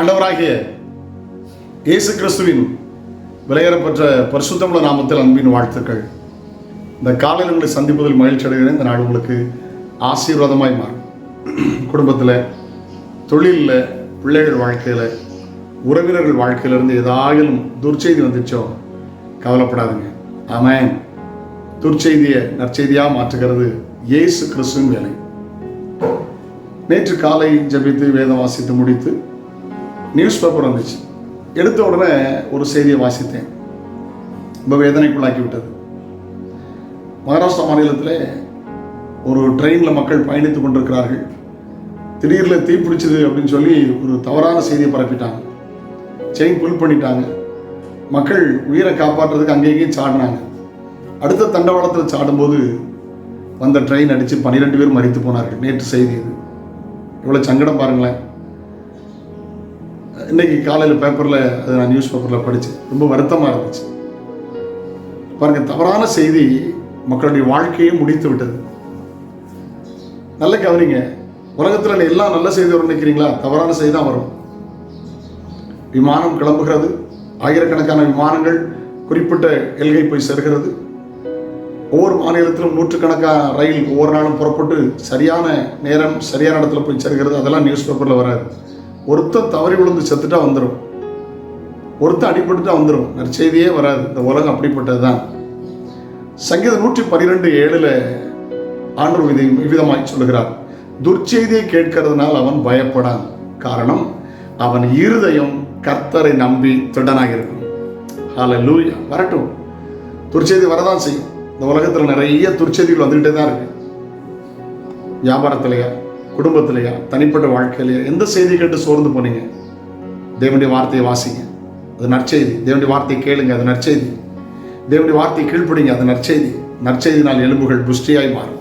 ஆண்டவராகிய இயேசு கிறிஸ்துவின் விலையேறப்பெற்ற பரிசுத்தமுள்ள நாமத்தில் அன்பின் வாழ்த்துக்கள். இந்த காலையில் உங்களை சந்திப்பதில் மகிழ்ச்சி அடைகிறேன். இந்த நாள் உங்களுக்கு ஆசீர்வாதமாய் மாறும். குடும்பத்தில் தொழிலில் பிள்ளைகள் வாழ்க்கையில் உறவினர்கள் வாழ்க்கையிலிருந்து ஏதாயிலும் துர்ச்செய்தி வந்துச்சோ கவலைப்படாதுங்க. ஆமென். துர்ச்செய்தியை நற்செய்தியாக மாற்றுகிறது இயேசு கிறிஸ்துவின் வேலை. நேற்று காலை ஜெபித்து வேதம் வாசித்து முடித்து நியூஸ் பேப்பர் வந்துச்சு. எடுத்த உடனே ஒரு செய்தியை வாசித்தேன். ரொம்ப வேதனைக்குள்ளாக்கி விட்டது மகாராஷ்டிரா மாநிலத்தில் ஒரு ட்ரெயினில் மக்கள் பயணித்து கொண்டிருக்கிறார்கள். திடீரில் தீப்பிடிச்சது அப்படின்னு சொல்லி ஒரு தவறான செய்தியை பரப்பிட்டாங்க. செயின் புல் பண்ணிட்டாங்க. மக்கள் உயிரை காப்பாற்றுறதுக்கு அங்கேயும் சாடினாங்க. அடுத்த தண்டவாளத்தில் சாடும்போது வந்த ட்ரெயின் அடித்து பன்னிரெண்டு பேர் மறித்து போனார்கள். நேற்று செய்தி இது. இவ்வளோ சங்கடம் பாருங்களேன். இன்னைக்கு காலையில் பேப்பரில் அது நான் நியூஸ் பேப்பரில் படித்தேன் ரொம்ப வருத்தமாக இருந்துச்சு. பாருங்கள் தவறான செய்தி மக்களுடைய வாழ்க்கையை முடித்து விட்டது. நல்ல கவனிங்க. உலகத்தில் எல்லாம் நல்ல செய்தி வரும் நினைக்கிறீங்களா? தவறான செய்தி தான் வரும். விமானம் கிளம்புகிறது. ஆயிரக்கணக்கான விமானங்கள் குறிப்பிட்ட எல்கை போய் சேர்கிறது ஒவ்வொரு மாநிலத்திலும் நூற்றுக்கணக்கான ரயில் ஒவ்வொரு நாளும் புறப்பட்டு சரியான நேரம் சரியான இடத்துல போய் சேர்கிறது அதெல்லாம் நியூஸ் பேப்பரில் வராது. ஒருத்தன் தவறி விழுந்து செத்துட்டா வந்துடும் ஒருத்தன் அடிபட்டுட்டா வந்துடும் நற்செய்தியே வராது. இந்த உலகம் அப்படிப்பட்டது தான் சங்கீதம் நூற்றி பன்னிரெண்டு ஏழில் ஆண்டு விதி விதமாய் சொல்லுகிறார். துர்ச்செய்தியை கேட்கிறதுனால் அவன் பயப்படான். காரணம் அவன் இருதயம் கர்த்தரை நம்பி திடனாக இருக்கும் லூயா வரட்டும். துர்ச்செய்தி வரதான் செய்யும். இந்த உலகத்தில் நிறைய துர்ச்செய்திகள் வந்துக்கிட்டே தான் இருக்கு. வியாபாரத்திலையா. குடும்பத்திலையா தனிப்பட்ட வாழ்க்கையிலையா எந்த செய்தி கேட்டு சோர்ந்து போனீங்க? தேவனுடைய வார்த்தையை வாசிங்க. அது நற்செய்தி. தேவனுடைய வார்த்தையை கேளுங்க அது நற்செய்தி. தேவனுடைய வார்த்தையை கீழ்ப்படிங்க அது நற்செய்தி. நற்செய்தினால் எலும்புகள் புஷ்டியாய் மாறும்.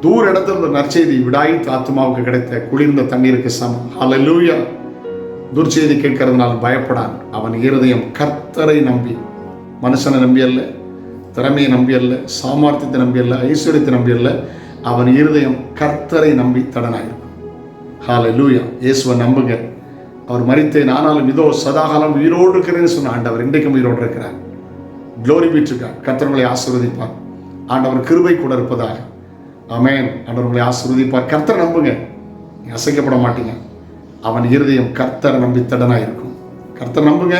தூர இடத்துல இருந்த நற்செய்தி விடாயி ஆத்மாவுக்கு கிடைத்த குளிர்ந்த தண்ணீருக்கு சமம். அலலூயா துர்ச்செய்தி கேட்கறதுனால் பயப்படான். அவன் இருதயம் கர்த்தரை நம்பி. மனுஷனை நம்பி அல்ல திறமையை நம்பி அல்ல சாமர்த்தியத்தை நம்பி அல்ல ஐஸ்வர்யத்தை நம்பி அல்ல. அவன் இருதயம் கர்த்தரை நம்பி தடனாயிருக்கும். லூயா இயேசுவை நம்புங்க. அவர் மரித்தேன் ஆனாலும் இதோ சதாகாலம் உயிரோடு இருக்கிறேன்னு சொன்ன ஆண்டவர் இன்றைக்கும் உயிரோடு இருக்கிறார். க்ளோரி பீற்றுக்கார் கர்த்தர்களை ஆசீர்வதிப்பார். ஆண்டவர் கிருபை கூட இருப்பதாக. அமேன் ஆண்டவர் உங்களை ஆசீர்வதிப்பார். கர்த்தரை நம்புங்க. அசைக்கப்பட மாட்டீங்க. அவன் இருதயம் கர்த்தரை நம்பி தடனாக இருக்கும் கர்த்தர் நம்புங்க.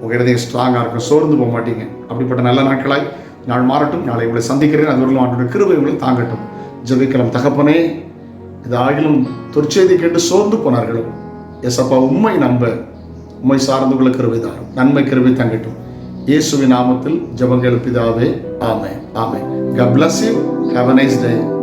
உங்கள் இருதயம் ஸ்ட்ராங்காக இருக்கும். சோர்ந்து போக மாட்டீங்க. அப்படிப்பட்ட நல்ல நாட்களாய் நாள் மாறட்டும். நாளை உங்களை சந்திக்கிறேன். அது ஆண்டோட கிருபை உங்களை தாங்கட்டும். ஜபிக்கலாம். தகப்பனே இது ஆகிலும் துர்ச்செய்தி கேட்டு சோர்ந்து போனார்களோ? எசப்பா உண்மை நம்ப உண்மை சார்ந்துள்ள கிருபை தாரும். நன்மை கிருபை தங்கட்டும். இயேசுவின் நாமத்தில் ஜெபங்கள் பிதாவே ஆமே ஆமே God bless you. Have a nice.